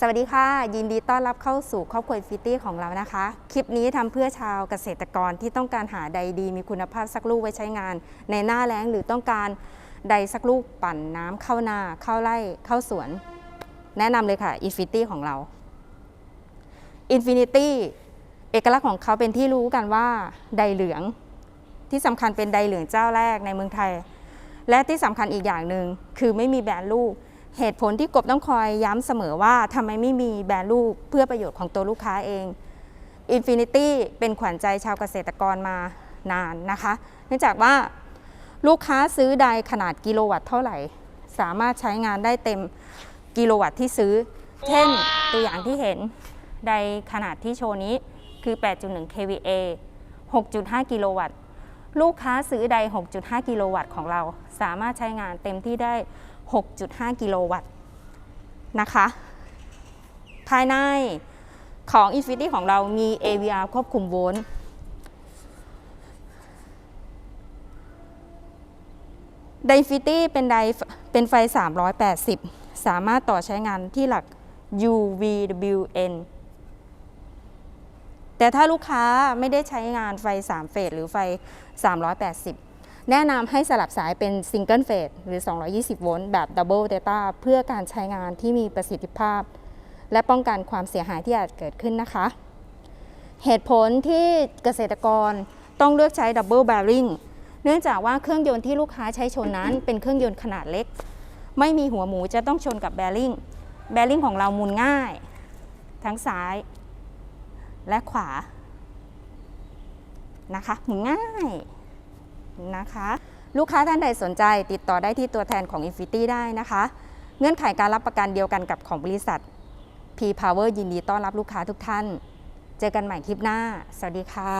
สวัสดีค่ะ ยินดีต้อนรับเข้าสู่ครอบครัวฟิตี้ของเรานะคะ คลิปนี้ทำเพื่อชาวเกษตรกรที่ต้องการหาใดดี มีคุณภาพสักลูกไว้ใช้งาน ในหน้าแล้งหรือต้องการใดสักลูกปั่นน้ำเข้านาเข้าไร่เข้าสวน แนะนำเลยค่ะ Infinity ของเรา Infinity เอกลักษณ์ของเขาเป็นที่รู้กันว่าใดเหลือง ที่สำคัญเป็นใดเหลืองเจ้าแรกในเมืองไทย และที่สำคัญอีกอย่างหนึ่งคือไม่มีแบรนด์ลูก เหตุผลที่กบต้องคอยย้ำเสมอว่าทำไมไม่มีแบรนด์ลูกเพื่อประโยชน์ของตัวลูกค้าเอง Infinity เป็นขวัญใจชาวเกษตรกรมานานนะคะ เนื่องจากว่าลูกค้าซื้อใดขนาดกิโลวัตต์เท่าไหร่ สามารถใช้งานได้เต็มกิโลวัตต์ที่ซื้อ เช่นตัวอย่างที่เห็นใดขนาดที่โชว์นี้คือ 8.1 kVA 6.5 กิโลวัตต์ ลูกค้าซื้อใด 6.5 กิโลวัตต์ของเรา สามารถใช้งานเต็มที่ได้ 6.5 กิโลวัตต์นะคะ ภายในของ Infinity ของเรามี AVR ควบคุมโวลต์ไดฟิตี้เป็นไดเป็นไฟ 380 สามารถต่อใช้งานที่หลัก UVWN แต่ถ้าลูกค้าไม่ได้ใช้งานไฟ 3 เฟสหรือไฟ 380 แนะนำให้สลับสายเป็นซิงเกิลเฟสหรือ 220 โวลต์แบบดับเบิลเดต้าเพื่อการใช้งานที่มีประสิทธิภาพ และป้องกันความเสียหายที่อาจเกิดขึ้นนะคะ เหตุผลที่เกษตรกรต้องเลือกใช้ดับเบิลแบริ่งเนื่องจากว่าเครื่องยนต์ที่ลูกค้าใช้ชนนั้น เป็นเครื่องยนต์ขนาดเล็ก ไม่มีหัวหมูจะต้องชนกับแบริ่งแบริ่งของเราหมุนง่าย ทั้งซ้าย และขวานะคะหมุนง่ายนะคะ ลูกค้าท่านใดสนใจติดต่อได้ที่ตัวแทนของ Infinity ได้นะคะ เงื่อนไขการรับประกันเดียวกันกับของบริษัท P Power ยินดีต้อนรับลูกค้าทุกท่าน เจอกันใหม่คลิปหน้า สวัสดีค่ะ